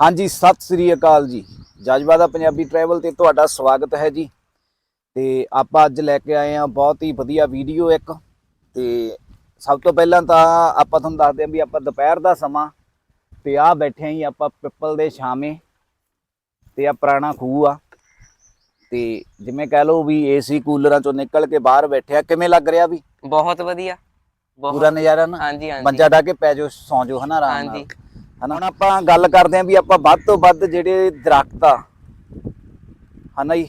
ਹਾਂਜੀ ਸਤਿ ਸ੍ਰੀ ਅਕਾਲ ਜੀ। ਜਜ਼ਬਾਦਾ ਪੰਜਾਬੀ ਟਰੈਵਲ ਤੇ ਤੁਹਾਡਾ ਸਵਾਗਤ ਹੈ ਜੀ। ਤੇ ਆਪਾਂ ਅੱਜ ਲੈ ਕੇ ਆਏ ਆ ਬਹੁਤ ਹੀ ਵਧੀਆ ਵੀਡੀਓ ਇੱਕ। ਤੇ ਸਭ ਤੋਂ ਪਹਿਲਾਂ ਤਾਂ ਆਪਾਂ ਤੁਹਾਨੂੰ ਦੱਸਦੇ ਹਾਂ ਵੀ ਆਪਾਂ ਦੁਪਹਿਰ ਦਾ ਸਮਾਂ ਤੇ ਆ ਬੈਠੇ ਆਂ ਆਪਾਂ ਪਿੱਪਲ ਦੇ ਛਾਵੇਂ ਤੇ ਆ ਪੁਰਾਣਾ ਖੂਹ ਆ। ਤੇ ਜਿਵੇਂ ਕਹਿ ਲਓ ਵੀ ਏਸੀ ਕੂਲਰਾਂ ਚੋਂ ਨਿਕਲ ਕੇ ਬਾਹਰ ਬੈਠਿਆ ਕਿਵੇਂ ਲੱਗ ਰਿਹਾ ਵੀ? ਬਹੁਤ ਵਧੀਆ। ਬਹੁਤ ਪੂਰਾ ਨਜ਼ਾਰਾ ਨਾ? ਹਾਂਜੀ ਹਾਂਜੀ। ਮੰਜਾ ਢਾ ਕੇ ਪੈ ਜਾਓ ਸੌਂ ਜਾਓ ਹਨਾ ਆਰਾਮ ਨਾਲ। ਹਾਂਜੀ ਹਨਾ? ਹੁਣ ਆਪਾਂ ਗੱਲ ਕਰਦੇ ਆਂ ਵੀ ਆਪਾਂ ਵੱਧ ਤੋਂ ਵੱਧ ਜਿਹੜੇ ਦਰਖਤ ਆ, ਹਨਾ ਜੀ?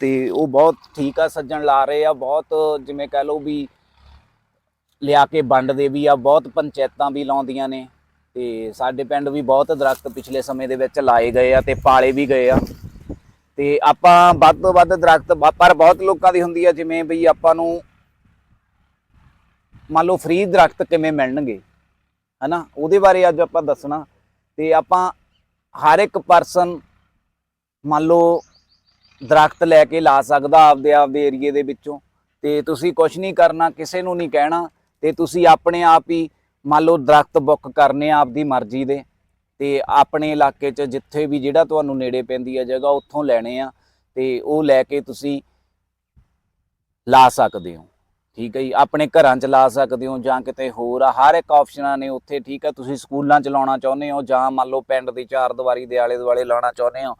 ਤੇ ਉਹ ਬਹੁਤ ਠੀਕ ਆ, ਸੱਜਣ ਲਾ ਰਹੇ ਆ, ਬਹੁਤ ਜਿਵੇਂ ਕਹਿ ਲਓ ਵੀ ਲਿਆ ਕੇ ਵੰਡਦੇ ਵੀ ਆ, ਬਹੁਤ ਪੰਚਾਇਤਾਂ ਵੀ ਲਾਉਂਦੀਆਂ ਨੇ। ਤੇ ਸਾਡੇ ਪਿੰਡ ਵੀ ਬਹੁਤ ਦਰਖਤ ਪਿਛਲੇ ਸਮੇਂ ਦੇ ਵਿੱਚ ਲਾਏ ਗਏ ਆ ਤੇ ਪਾਲੇ ਵੀ ਗਏ ਆ। ਤੇ ਆਪਾਂ ਵੱਧ ਤੋਂ ਵੱਧ ਦਰਖਤ, ਬ- ਪਰ ਬਹੁਤ ਲੋਕਾਂ ਦੀ ਹੁੰਦੀ ਆ, ਜਿਵੇਂ ਵੀ ਆਪਾਂ ਨੂੰ ਮੰਨ ਲਓ ਫ੍ਰੀ ਦਰਖਤ ਕਿਵੇਂ ਮਿਲਣਗੇ? ਹਨਾ? ਉਹਦੇ ਬਾਰੇ ਅੱਜ ਆਪਾਂ ਦੱਸਣਾ। ਤੇ ਆਪਾਂ ਹਰ ਇੱਕ ਪਰਸਨ ਮੰਨ ਲਓ ਦਰਖਤ ਲੈ ਕੇ ਲਾ ਸਕਦਾ ਆਪਦੇ ਆਪਦੇ ਏਰੀਏ ਦੇ ਵਿੱਚੋਂ। ਤੇ ਤੁਸੀਂ ਕੁਝ ਨਹੀਂ ਕਰਨਾ, ਕਿਸੇ ਨੂੰ ਨਹੀਂ ਕਹਿਣਾ। ਤੇ ਤੁਸੀਂ ਆਪਣੇ ਆਪ ਹੀ ਮੰਨ ਲਓ ਦਰਖਤ ਬੁੱਕ ਕਰਨੇ ਆ ਆਪਦੀ ਮਰਜ਼ੀ ਦੇ। ਤੇ ਆਪਣੇ ਇਲਾਕੇ 'ਚ ਜਿੱਥੇ ਵੀ ਜਿਹੜਾ ਤੁਹਾਨੂੰ ਨੇੜੇ ਪੈਂਦੀ ਹੈ ਜਗ੍ਹਾ, ਉੱਥੋਂ ਲੈਣੇ ਆ। ਤੇ ਉਹ ਲੈ ਕੇ ਤੁਸੀਂ ਲਾ ਸਕਦੇ ਹੋ। ਠੀਕ ਹੈ ਜੀ, ਆਪਣੇ ਘਰਾਂ 'ਚ ਲਾ ਸਕਦੇ ਹੋ ਜਾਂ ਕਿਤੇ ਹੋਰ ਆ, ਹਰ ਇੱਕ ਆਪਸ਼ਨਾਂ ਨੇ ਉੱਥੇ, ਠੀਕ ਹੈ, ਤੁਸੀਂ ਸਕੂਲਾਂ 'ਚ ਲਾਉਣਾ ਚਾਹੁੰਦੇ ਹੋ ਜਾਂ ਮੰਨ ਲਓ ਪਿੰਡ ਦੀ ਚਾਰ ਦੀਵਾਰੀ ਦੇ ਆਲੇ ਦੁਆਲੇ ਲਾਉਣਾ ਚਾਹੁੰਦੇ ਹੋ,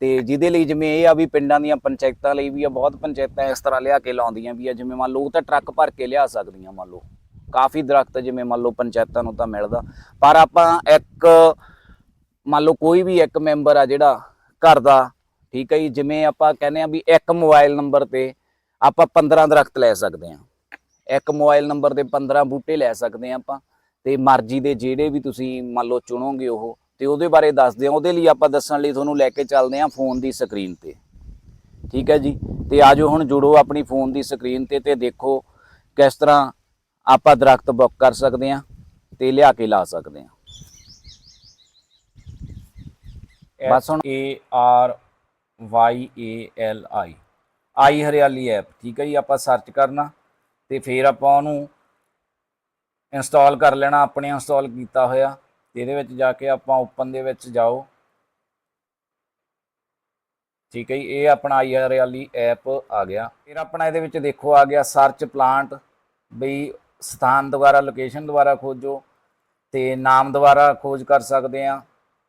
ਤੇ ਜਿਹਦੇ ਲਈ ਜਿਵੇਂ ਇਹ ਆ ਵੀ ਪਿੰਡਾਂ ਦੀਆਂ ਪੰਚਾਇਤਾਂ ਲਈ ਵੀ ਆ, ਬਹੁਤ ਪੰਚਾਇਤਾਂ ਇਸ ਤਰ੍ਹਾਂ ਲਿਆ ਕੇ ਲਾਉਂਦੀਆਂ ਵੀ ਆ, ਜਿਵੇਂ ਮੰਨ ਲਓ ਤਾਂ ਟਰੱਕ ਭਰ ਕੇ ਲਿਆ ਸਕਦੀਆਂ ਮੰਨ ਲਓ, ਕਾਫੀ ਦਰਖਤ ਜਿਵੇਂ ਮੰਨ ਲਓ ਪੰਚਾਇਤਾਂ ਨੂੰ ਤਾਂ ਮਿਲਦਾ, ਪਰ ਆਪਾਂ ਇੱਕ ਮੰਨ ਲਓ ਕੋਈ ਵੀ ਇੱਕ ਮੈਂਬਰ ਆ ਜਿਹੜਾ ਘਰ ਦਾ, ਠੀਕ ਹੈ ਜੀ, ਜਿਵੇਂ ਆਪਾਂ ਕਹਿੰਦੇ ਆ ਵੀ ਇੱਕ ਮੋਬਾਈਲ ਨੰਬਰ ਤੇ ਆਪਾਂ 15 ਦਰਖਤ ਲੈ ਸਕਦੇ ਹਾਂ। ਇੱਕ ਮੋਬਾਈਲ ਨੰਬਰ ਤੇ 15 ਬੂਟੇ ਲੈ ਸਕਦੇ ਹਾਂ ਆਪਾਂ। ਤੇ ਮਰਜ਼ੀ ਦੇ ਜਿਹੜੇ ਵੀ ਤੁਸੀਂ ਮੰਨ ਲਓ ਚੁਣੋਗੇ ਉਹ, ਤੇ ਉਹਦੇ ਬਾਰੇ ਦੱਸਦੇ ਆ ਉਹਦੇ ਲਈ ਆਪਾਂ ਦੱਸਣ ਲਈ ਤੁਹਾਨੂੰ ਲੈ ਕੇ ਚੱਲਦੇ ਆ ਫੋਨ ਦੀ ਸਕਰੀਨ ਤੇ। ਠੀਕ ਹੈ ਜੀ? ਤੇ ਆਜੋ ਹੁਣ ਜੁੜੋ ਆਪਣੀ ਫੋਨ ਦੀ ਸਕਰੀਨ ਤੇ ਤੇ ਦੇਖੋ ਕਿਸ ਤਰ੍ਹਾਂ ਆਪਾਂ ਦਰਖਤ ਬੁੱਕ ਕਰ ਸਕਦੇ ਆ ਤੇ ਲਿਆ ਕੇ ਲਾ ਸਕਦੇ ਆ ਬਸ ਹੁਣ A R Y A L I I Hariyali app, ਠੀਕ ਹੈ ਜੀ, ਆਪਾਂ ਸਰਚ ਕਰਨਾ ਤੇ ਫਿਰ ਆਪਾਂ ਉਹਨੂੰ ਇੰਸਟਾਲ ਕਰ ਲੈਣਾ, ਆਪਣੇ ਇੰਸਟਾਲ ਕੀਤਾ ਹੋਇਆ ਤੇ ਇਹਦੇ ਵਿੱਚ ਜਾ ਕੇ ਆਪਾਂ ਓਪਨ ਦੇ ਵਿੱਚ ਜਾਓ। ਠੀਕ ਹੈ ਜੀ, ਇਹ ਆਪਣਾ ਆਈ ਹਰਿਆਲੀ ਐਪ ਆ ਗਿਆ। ਫਿਰ ਆਪਣਾ ਇਹਦੇ ਵਿੱਚ ਦੇਖੋ, ਆ ਗਿਆ ਸਰਚ ਪਲਾਂਟ ਬਈ ਸਥਾਨ ਦੁਆਰਾ ਲੋਕੇਸ਼ਨ ਦੁਆਰਾ ਖੋਜੋ ਤੇ ਨਾਮ ਦੁਆਰਾ ਖੋਜ ਕਰ ਸਕਦੇ ਆ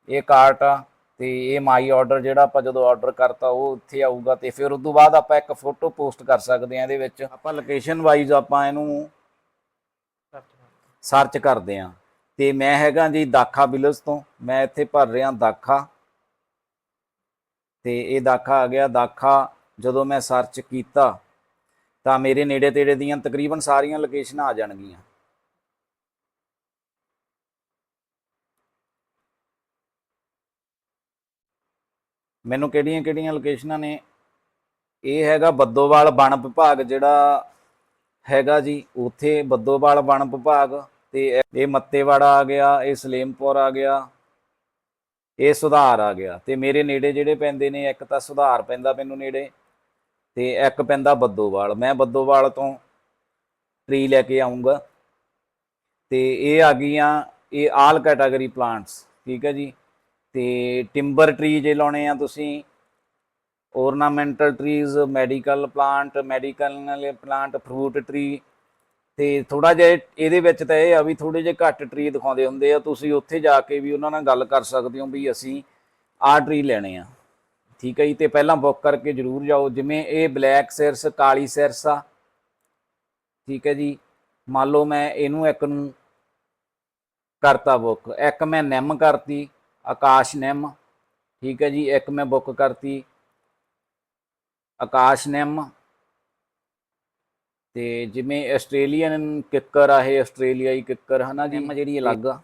ਇਹ ਕਾਰਟ ਆ। ਤੇ ਇਹ ਮਾਈ ਆਰਡਰ ਜਿਹੜਾ ਆਪਾਂ ਜਦੋਂ ਆਰਡਰ ਕਰਤਾ ਉਹ ਇੱਥੇ ਆਊਗਾ ਤੇ ਫਿਰ ਉਸ ਤੋਂ ਬਾਅਦ ਆਪਾਂ ਇੱਕ ਫੋਟੋ ਪੋਸਟ ਕਰ ਸਕਦੇ ਆ ਇਹਦੇ ਵਿੱਚ। ਆਪਾਂ ਲੋਕੇਸ਼ਨ ਵਾਈਜ਼ ਆਪਾਂ ਇਹਨੂੰ ਸਰਚ ਕਰਦੇ ਆ ਤੇ ਮੈਂ ਹੈਗਾ ਜੀ ਦਾਖਾ ਵਿਲੇਜ ਤੋਂ। ਮੈਂ ਇੱਥੇ ਭਰ ਰਿਹਾ ਦਾਖਾ। ਤੇ ਇਹ ਦਾਖਾ ਆ ਗਿਆ। ਦਾਖਾ ਜਦੋਂ ਮੈਂ ਸਰਚ ਕੀਤਾ ਤਾਂ ਮੇਰੇ ਨੇੜੇ ਤੇੜੇ ਦੀਆਂ ਤਕਰੀਬਨ ਸਾਰੀਆਂ ਲੋਕੇਸ਼ਨਾਂ ਆ ਜਾਣਗੀਆਂ। ਮੈਨੂੰ ਕਿਹੜੀਆਂ ਕਿਹੜੀਆਂ ਲੋਕੇਸ਼ਨਾਂ ਨੇ? ਇਹ ਹੈਗਾ ਬੱਦੋਵਾਲ ਵਣ ਵਿਭਾਗ ਜਿਹੜਾ ਹੈਗਾ ਜੀ, ਉੱਥੇ ਬੱਦੋਵਾਲ ਵਣ ਵਿਭਾਗ ਤੇ ਇਹ- ਮੱਤੇਵਾੜਾ ਆ ਗਿਆ, ਇਹ ਸਲੇਮਪੁਰ ਆ ਗਿਆ, ਇਹ ਸੁਧਾਰ ਆ ਗਿਆ ਤੇ ਮੇਰੇ ਨੇੜੇ ਜਿਹੜੇ ਪੈਂਦੇ ਨੇ, ਇੱਕ ਤਾਂ ਸੁਧਾਰ ਪੈਂਦਾ ਮੈਨੂੰ ਨੇੜੇ ਤੇ ਇੱਕ ਪੈਂਦਾ ਬੱਦੋਵਾਲ। ਮੈਂ ਬੱਦੋਵਾਲ ਤੋਂ ਟ੍ਰੀ ਲੈ ਕੇ ਆਉਂਗਾ ਤੇ ਇਹ ਆ ਗਈਆਂ, ਇਹ ਆਲ ਕੈਟਾਗਰੀ ਪਲਾਂਟਸ ਠੀਕ ਹੈ ਜੀ। ਤੇ ਟਿੰਬਰ ਟਰੀ ਜੇ ਲਾਉਣੇ ਆ ਤੁਸੀਂ, ornamental trees medical plant medical plant fruit tree ਤੇ ਥੋੜਾ ਜਿਹਾ ਇਹਦੇ ਵਿੱਚ ਤਾਂ ਇਹ ਆ ਵੀ ਥੋੜੇ ਜਿਹੇ ਘੱਟ ਟਰੀ ਦਿਖਾਉਂਦੇ ਹੁੰਦੇ ਆ, ਤੁਸੀਂ ਉੱਥੇ ਜਾ ਕੇ ਵੀ ਉਹਨਾਂ ਨਾਲ ਗੱਲ ਕਰ ਸਕਦੇ ਹੋ ਵੀ ਅਸੀਂ ਆਹ ਟਰੀ ਲੈਣੇ ਆ। ਠੀਕ ਹੈ ਜੀ, ਤੇ ਪਹਿਲਾਂ ਬੁੱਕ ਕਰਕੇ ਜਰੂਰ ਜਾਓ, ਜਿਵੇਂ ਇਹ ਬਲੈਕ ਸਿਰਸ ਕਾਲੀ ਸਿਰਸ ਆ। ਠੀਕ ਹੈ ਜੀ, ਮੰਨ ਲਓ ਮੈਂ ਇਹਨੂੰ ਇੱਕ ਨੂੰ ਕਰਤਾ ਬੁੱਕ ਇੱਕ ਮੈਂ ਨਿੰਮ ਕਰਤੀ ਆਕਾਸ਼ ਨਿੰਮ। ਠੀਕ ਹੈ ਜੀ ਇੱਕ ਮੈਂ ਬੁੱਕ ਕਰਤੀ। ਆਕਾਸ਼ ਨਿੰਮ। ਤੇ ਜਿਵੇਂ ਆਸਟ੍ਰੇਲੀਅਨ ਕਿੱਕਰ ਆ ਇਹ ਆਸਟ੍ਰੇਲੀਆਈ ਕਿੱਕਰ ਹਨਾ ਜੀ? ਜਿਹੜੀ ਅਲੱਗ ਆ।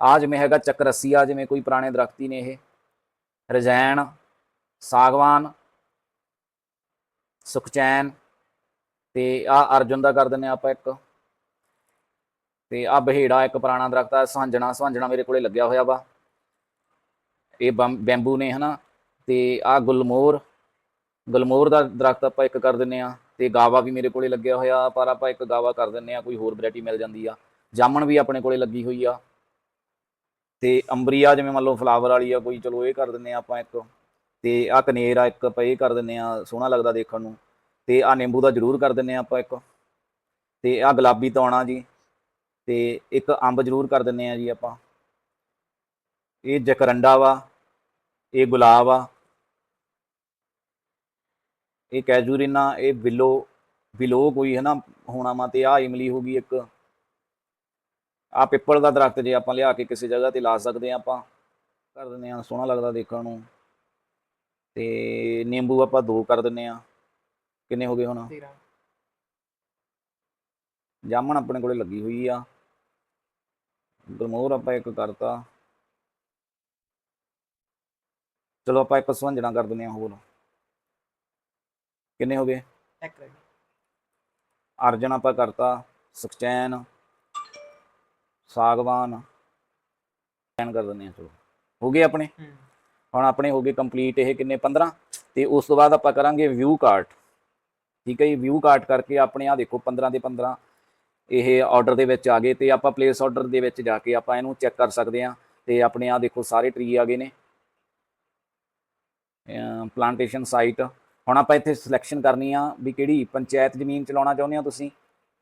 ਆ ਜਿਵੇਂ ਹੈਗਾ ਚੱਕਰਸੀਆ ਜਿਵੇਂ ਕੋਈ ਪੁਰਾਣੇ ਦਰਖਤੀ ਨੇ ਇਹ। ਰਜੈਣ ਸਾਗਵਾਨ ਸੁਖਚੈਨ। ਤੇ ਆ ਅਰਜੁਨ ਦਾ ਕਰ ਦਿੰਨੇ ਆਪਾਂ ਇੱਕ। ਤੇ ਆ ਬਹੇੜਾ ਇੱਕ ਪੁਰਾਣਾ ਦਰਖਤ ਆ, ਸਾਂਝਣਾ ਸਾਂਝਣਾ ਮੇਰੇ ਕੋਲੇ ਲੱਗਿਆ ਹੋਇਆ ਵਾ। ਇਹ ਬੈਂਬੂ ਨੇ ਹਨਾ, ਤੇ ਆ ਗੁਲਮੋਰ ਗੁਲਮੋਰ ਦਾ ਦਰਖਤ ਆਪਾਂ ਇੱਕ ਕਰ ਦਿੰਨੇ ਆ, ਤੇ ਗਾਵਾ ਵੀ ਮੇਰੇ ਕੋਲੇ ਲੱਗਿਆ ਹੋਇਆ, ਪਰ ਆਪਾਂ ਇੱਕ ਗਾਵਾ ਕਰ ਦਿੰਨੇ ਆ, ਕੋਈ ਹੋਰ ਵੈਰਾਈਟੀ ਮਿਲ ਜਾਂਦੀ ਆ। ਜਾਮਣ ਵੀ ਆਪਣੇ ਕੋਲੇ ਲੱਗੀ ਹੋਈ ਆ। ਤੇ ਅੰਬਰੀਆ ਜਿਵੇਂ ਮੰਨ ਲਓ ਫਲਾਵਰ ਵਾਲੀ ਆ, ਕੋਈ ਚਲੋ ਇਹ ਕਰ ਦਿੰਨੇ ਆ ਆਪਾਂ ਇੱਕ। ਤੇ ਆ ਕਨੇਰ ਆ, ਇੱਕ ਆਪਾਂ ਇਹ ਕਰ ਦਿੰਨੇ ਆ, ਸੋਹਣਾ ਲੱਗਦਾ ਦੇਖਣ ਨੂੰ। ਤੇ ਆ ਨਿੰਬੂ ਦਾ ਜ਼ਰੂਰ ਕਰ ਦਿੰਨੇ ਆ ਆਪਾਂ ਇੱਕ। ਤੇ ਆ ਗੁਲਾਬੀ ਤੌਣਾ ਜੀ। ਤੇ ਇੱਕ ਅੰਬ ਜ਼ਰੂਰ ਕਰ ਦਿੰਨੇ ਆ ਜੀ ਆਪਾਂ। ਇਹ ਜਕਰੰਡਾ ਵਾ ਇਹ ਗੁਲਾਬ ਆ ਇਹ ਕੈਜੂਰੀਨਾ ਇਹ ਬਿਲੋ ਬਿਲੋ ਕੋਈ ਹੈ ਨਾ ਹੋਣਾ ਮਾ ਤੇ ਆ ਇਮਲੀ ਹੋ ਗਈ ਇੱਕ। ਆ ਪਿੱਪਲ ਦਾ ਦਰਖਤ ਜੇ ਆਪਾਂ ਲਿਆ ਕੇ ਕਿਸੇ ਜਗ੍ਹਾ ਤੇ ਲਾ ਸਕਦੇ ਆ ਆਪਾਂ ਕਰ ਦਿੰਦੇ ਆ ਸੋਹਣਾ ਲੱਗਦਾ ਦੇਖਣ ਨੂੰ। ਤੇ ਨਿੰਬੂ ਆਪਾਂ ਦੋ ਕਰ ਦਿੰਨੇ ਆ ਕਿੰਨੇ ਹੋ ਗਏ ਹੁਣ? 13 ਜਾਮਣ ਆਪਣੇ ਕੋਲੇ ਲੱਗੀ ਹੋਈ ਆ। ਗਰਮੋਰ ਆਪਾਂ ਇੱਕ ਕਰਤਾ। ਚਲੋ ਆਪਾਂ ਇੱਕ ਸੁਹੰਜਣਾ ਕਰ ਦਿੰਦੇ ਆ ਹੋਰ। ਕਿੰਨੇ ਹੋ ਗਏ? ਇੱਕ ਰਹਿ ਗਈ ਅਰਜਨ ਆਪਾਂ ਕਰਤਾ ਸਕਚੈਨ ਸਾਗਵਾਨ। ਸਕਚੈਨ ਕਰ ਦਿੰਦੇ ਆ ਚਲੋ। ਹੋ ਗਏ ਆਪਣੇ? ਹੂੰ। ਹੁਣ ਆਪਣੇ ਹੋ ਗਏ ਕੰਪਲੀਟ ਇਹ ਕਿੰਨੇ? 15 ਤੇ ਉਸ ਤੋਂ ਬਾਅਦ ਆਪਾਂ ਕਰਾਂਗੇ ਵਿਊ ਕਾਰਟ ਠੀਕ ਹੈ ਜੀ ਵਿਊ ਕਾਰਟ ਕਰਕੇ ਆਪਣੇ ਆ ਦੇਖੋ 15 ਦੇ 15 ਇਹ ਆਰਡਰ ਦੇ ਵਿੱਚ ਆ ਗਏ ਤੇ ਆਪਾਂ ਪਲੇਸ ਆਰਡਰ ਦੇ ਵਿੱਚ ਜਾ ਕੇ ਆਪਾਂ ਇਹਨੂੰ ਚੈੱਕ ਕਰ ਸਕਦੇ ਆ ਤੇ ਆਪਣੇ ਆ ਦੇਖੋ ਸਾਰੇ ਟਰੀ ਆ ਗਏ ਨੇ। ਪਲਾਂਟੇਸ਼ਨ ਸਾਈਟ ਹੁਣ ਆਪਾਂ ਇੱਥੇ ਸਿਲੈਕਸ਼ਨ ਕਰਨੀ ਆ ਵੀ ਕਿਹੜੀ ਪੰਚਾਇਤ ਜ਼ਮੀਨ ਚਲਾਉਣਾ ਚਾਹੁੰਦੇ ਹੋ ਤੁਸੀਂ?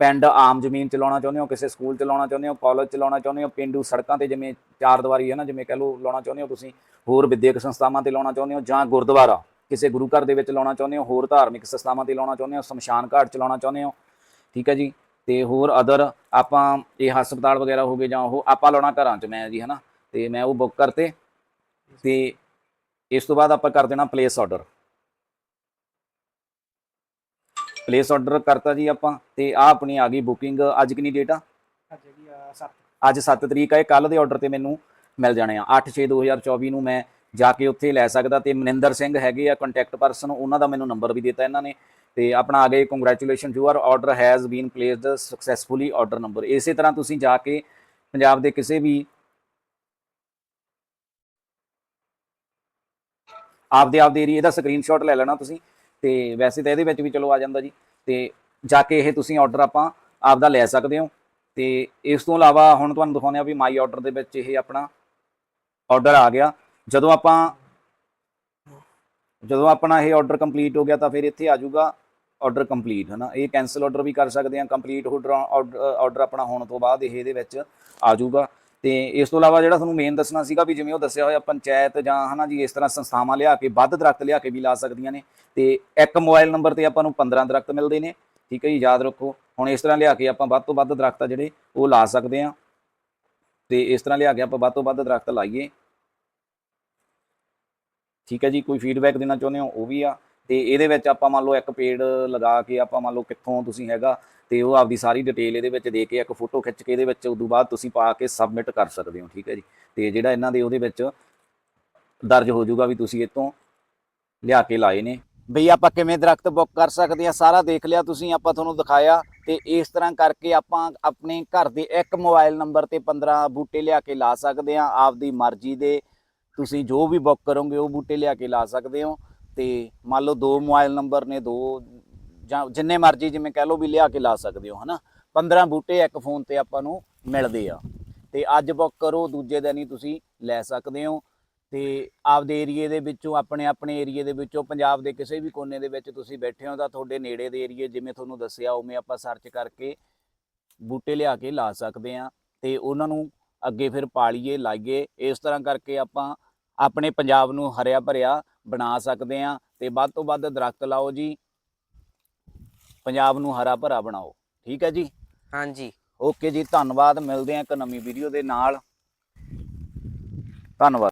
ਪਿੰਡ ਆਮ ਜ਼ਮੀਨ ਚਲਾਉਣਾ ਚਾਹੁੰਦੇ ਹੋ, ਕਿਸੇ ਸਕੂਲ ਚਲਾਉਣਾ ਚਾਹੁੰਦੇ ਹੋ ਕਾਲਜ ਚਲਾਉਣਾ ਚਾਹੁੰਦੇ ਹੋ, ਪਿੰਡੂ ਸੜਕਾਂ ਤੇ ਜਿਵੇਂ ਚਾਰ ਦੀਵਾਰੀ ਹੈ ਨਾ, ਜਿਵੇਂ ਕਹਿ ਲਓ ਲਾਉਣਾ ਚਾਹੁੰਦੇ ਹੋ ਤੁਸੀਂ, ਹੋਰ ਵਿਦਿਅਕ ਸੰਸਥਾਵਾਂ ਤੇ ਲਾਉਣਾ ਚਾਹੁੰਦੇ ਹੋ ਜਾਂ ਗੁਰਦੁਆਰਾ, ਕਿਸੇ ਗੁਰੂ ਘਰ ਦੇ ਵਿੱਚ ਲਾਉਣਾ ਚਾਹੁੰਦੇ ਹੋ, ਹੋਰ ਧਾਰਮਿਕ ਸੰਸਥਾਵਾਂ ਤੇ ਲਾਉਣਾ ਚਾਹੁੰਦੇ ਹੋ, ਸ਼ਮਸ਼ਾਨ ਘਾਟ ਚ ਲਾਉਣਾ ਚਾਹੁੰਦੇ ਹੋ। ਠੀਕ ਹੈ ਜੀ। ਤੇ ਹੋਰ ਅਦਰ ਆਪਾਂ ਇਹ ਹਸਪਤਾਲ ਵਗੈਰਾ ਹੋ ਗਏ ਜਾਂ ਉਹ ਆਪਾਂ ਲਾਉਣਾ ਘਰਾਂ ਚ ਮੈਂ ਜੀ ਹਨਾ? ਤੇ ਮੈਂ ਉਹ ਬੁੱਕ ਕਰਤੇ ਤੇ ਇਸ ਤੋਂ ਬਾਅਦ ਆਪਾਂ ਕਰ ਦੇਣਾ ਪਲੇਸ ਆਰਡਰ ਪਲੇਸ ਆਰਡਰ ਕਰਤਾ ਜੀ ਆਪਾਂ ਤੇ ਆ ਆਪਣੀ ਆ ਗਈ ਬੁਕਿੰਗ ਅੱਜ ਕਿੰਨੀ ਡੇਟ ਆ? ਅੱਜ ਆ 7 ਅੱਜ 7 ਤਰੀਕ ਹੈ ਕੱਲ ਦੇ ਆਰਡਰ ਤੇ ਮੈਨੂੰ ਮਿਲ ਜਾਣੇ ਆ। 8/6/2024 ਨੂੰ ਮੈਂ ਜਾ ਕੇ ਉੱਥੇ ਲੈ ਸਕਦਾ ਤੇ ਮਨਿੰਦਰ ਸਿੰਘ ਹੈਗੇ ਆ ਕੰਟੈਕਟ ਪਰਸਨ ਉਹਨਾਂ ਦਾ ਮੈਨੂੰ ਨੰਬਰ ਵੀ ਦਿੱਤਾ ਇਹਨਾਂ ਨੇ। ਤੇ ਆਪਣਾ ਆ ਗਏ congratulation your order has been placed successfully order number ਇਸੇ ਤਰ੍ਹਾਂ ਤੁਸੀਂ ਜਾ ਕੇ ਪੰਜਾਬ ਦੇ ਕਿਸੇ ਵੀ ਆਪਦੇ ਆਪਦੇ ਏਰੀਆ ਦਾ ਸਕਰੀਨਸ਼ਾਟ ਲੈ ਲੈਣਾ ਤੁਸੀਂ ਤੇ ਵੈਸੇ ਤਾਂ ਇਹਦੇ ਵਿੱਚ ਵੀ ਚਲੋ ਆ ਜਾਂਦਾ ਜੀ ਤੇ ਜਾ ਕੇ ਇਹ ਤੁਸੀਂ ਆਰਡਰ ਆਪਾਂ ਆਪਦਾ ਲੈ ਸਕਦੇ ਹੋ ਤੇ ਇਸ ਤੋਂ ਇਲਾਵਾ ਹੁਣ ਤੁਹਾਨੂੰ ਦਿਖਾਉਂਦੇ ਆ ਵੀ ਮਾਈ ਆਰਡਰ ਦੇ ਵਿੱਚ ਇਹ ਆਪਣਾ ਆਰਡਰ ਆ ਗਿਆ। ਜਦੋਂ ਆਪਾਂ ਜਦੋਂ ਆਪਣਾ ਇਹ ਆਰਡਰ ਕੰਪਲੀਟ ਹੋ ਗਿਆ ਤਾਂ ਫਿਰ ਇੱਥੇ ਆ ਜਾਊਗਾ। ਆਰਡਰ ਕੰਪਲੀਟ ਹੈ ਨਾ ਇਹ ਕੈਨਸਲ ਆਰਡਰ ਵੀ ਕਰ ਸਕਦੇ ਆ ਕੰਪਲੀਟ ਆਰਡਰ ਆਪਣਾ ਹੋਣ ਤੋਂ ਬਾਅਦ ਇਹ ਇਹਦੇ ਵਿੱਚ ਆ ਜਾਊਗਾ। ਤੇ ਇਸ ਤੋਂ ਇਲਾਵਾ ਜਿਹੜਾ ਤੁਹਾਨੂੰ ਮੇਨ ਦੱਸਣਾ ਸੀਗਾ ਵੀ ਜਿਵੇਂ ਉਹ ਦੱਸਿਆ ਹੋਇਆ ਪੰਚਾਇਤ ਜਾਂ ਹਨਾ ਜੀ, ਇਸ ਤਰ੍ਹਾਂ ਸੰਸਥਾਵਾਂ ਲਿਆ ਕੇ ਵੱਧ ਦਰਖਤ ਲਿਆ ਕੇ ਵੀ ਲਾ ਸਕਦੀਆਂ ਨੇ। ਤੇ ਇੱਕ ਮੋਬਾਈਲ ਨੰਬਰ ਤੇ ਆਪਾਂ ਨੂੰ 15 ਦਰਖਤ ਮਿਲਦੇ ਨੇ, ਠੀਕ ਹੈ ਜੀ? ਯਾਦ ਰੱਖੋ, ਹੁਣ ਇਸ ਤਰ੍ਹਾਂ ਲਿਆ ਕੇ ਆਪਾਂ ਵੱਧ ਤੋਂ ਵੱਧ ਦਰਖਤ ਆ ਜਿਹੜੇ ਉਹ ਲਾ ਸਕਦੇ ਆ। ਤੇ ਇਸ ਤਰ੍ਹਾਂ ਲਿਆ ਕੇ ਆਪਾਂ ਵੱਧ ਤੋਂ ਵੱਧ ਦਰਖਤ ਲਾਈਏ। ਠੀਕ ਹੈ ਜੀ? ਕੋਈ ਫੀਡਬੈਕ ਦੇਣਾ ਚਾਹੁੰਦੇ ਹੋ? ਉਹ ਵੀ ਆ। ਤੇ ਇਹਦੇ ਵਿੱਚ ਆਪਾਂ ਮੰਨ ਲਓ ਇੱਕ ਪੇੜ ਲਗਾ ਕੇ ਆਪਾਂ ਮੰਨ ਲਓ ਕਿੱਥੋਂ ਤੁਸੀਂ ਹੈਗਾ ਤੇ ਉਹ ਆਪਦੀ ਸਾਰੀ ਡਿਟੇਲ ਇਹਦੇ ਵਿੱਚ ਦੇ ਕੇ ਇੱਕ ਫੋਟੋ ਖਿੱਚ ਕੇ ਇਹਦੇ ਵਿੱਚ ਉਦੋਂ ਬਾਅਦ ਤੁਸੀਂ ਪਾ ਕੇ ਸਬਮਿਟ ਕਰ ਸਕਦੇ ਹੋ, ਠੀਕ ਹੈ ਜੀ। ਤੇ ਜਿਹੜਾ ਇਹਨਾਂ ਦੇ ਉਹਦੇ ਵਿੱਚ ਦਰਜ ਹੋ ਜਾਊਗਾ ਵੀ ਤੁਸੀਂ ਇਹ ਲਿਆ ਕੇ ਲਾਏ ਨੇ। ਬਈ ਆਪਾਂ ਕਿਵੇਂ ਦਰਖਤ ਬੁੱਕ ਕਰ ਸਕਦੇ ਆ ਸਾਰਾ ਦੇਖ ਲਿਆ ਤੁਸੀਂ, ਆਪਾਂ ਤੁਹਾਨੂੰ ਦਿਖਾਇਆ ਤੇ ਇਸ ਤਰ੍ਹਾਂ ਕਰਕੇ ਆਪਾਂ ਆਪਣੇ ਘਰ ਦੇ ਇੱਕ ਮੋਬਾਈਲ ਨੰਬਰ ਤੇ 15 ਬੂਟੇ ਲਿਆ ਕੇ ਲਾ ਸਕਦੇ ਆ ਆਪਦੀ ਮਰਜ਼ੀ ਦੇ ਤੁਸੀਂ ਜੋ ਵੀ ਬੁੱਕ ਕਰੋਗੇ ਉਹ ਬੂਟੇ ਲਿਆ ਕੇ ਲਾ ਸਕਦੇ ਹੋ। ਤੇ ਮੰਨ ਲਓ ਦੋ ਮੋਬਾਈਲ ਨੰਬਰ ਨੇ ਦੋ, ਜਾਂ ਜਿੰਨੇ ਮਰਜ਼ੀ ਜਿਵੇਂ ਕਹਿ ਲਓ ਵੀ ਲਿਆ ਕੇ ਲਾ ਸਕਦੇ ਹੋ, ਹਨਾ? 15 ਬੂਟੇ ਇੱਕ ਫੋਨ ਤੇ ਆਪਾਂ ਨੂੰ ਮਿਲਦੇ ਆ। ਤੇ ਅੱਜ ਬੁੱਕ ਕਰੋ, ਦੂਜੇ ਦਿਨ ਹੀ ਤੁਸੀਂ ਲੈ ਸਕਦੇ ਹੋ। ਤੇ ਆਪਦੇ ਏਰੀਏ ਦੇ ਵਿੱਚੋਂ, ਆਪਣੇ ਆਪਣੇ ਏਰੀਏ ਦੇ ਵਿੱਚੋਂ, ਪੰਜਾਬ ਦੇ ਕਿਸੇ ਵੀ ਕੋਨੇ ਦੇ ਵਿੱਚ ਤੁਸੀਂ ਬੈਠੇ ਹੋ ਤਾਂ ਤੁਹਾਡੇ ਨੇੜੇ ਦੇ ਏਰੀਏ, ਜਿਵੇਂ ਤੁਹਾਨੂੰ ਦੱਸਿਆ, ਉਵੇਂ ਆਪਾਂ ਸਰਚ ਕਰਕੇ ਬੂਟੇ ਲਿਆ ਕੇ ਲਾ ਸਕਦੇ ਆ। ਤੇ ਉਹਨਾਂ ਨੂੰ ਅੱਗੇ ਫਿਰ ਪਾਲੀਏ, ਲਾਈਏ। ਇਸ ਤਰ੍ਹਾਂ ਕਰਕੇ ਆਪਾਂ ਆਪਣੇ ਪੰਜਾਬ ਨੂੰ ਹਰਿਆ ਭਰਿਆ ਬਣਾ ਸਕਦੇ ਆ ਤੇ ਵੱਧ ਤੋਂ ਵੱਧ ਦਰਖਤ ਲਾਓ ਜੀ। ਪੰਜਾਬ ਨੂੰ ਹਰਾ ਭਰਾ ਬਣਾਓ। ਠੀਕ ਹੈ ਜੀ? ਹਾਂਜੀ। ਓਕੇ ਜੀ ਧੰਨਵਾਦ। ਮਿਲਦੇ ਆ ਇੱਕ ਨਵੀਂ ਵੀਡੀਓ ਦੇ ਨਾਲ। ਧੰਨਵਾਦ।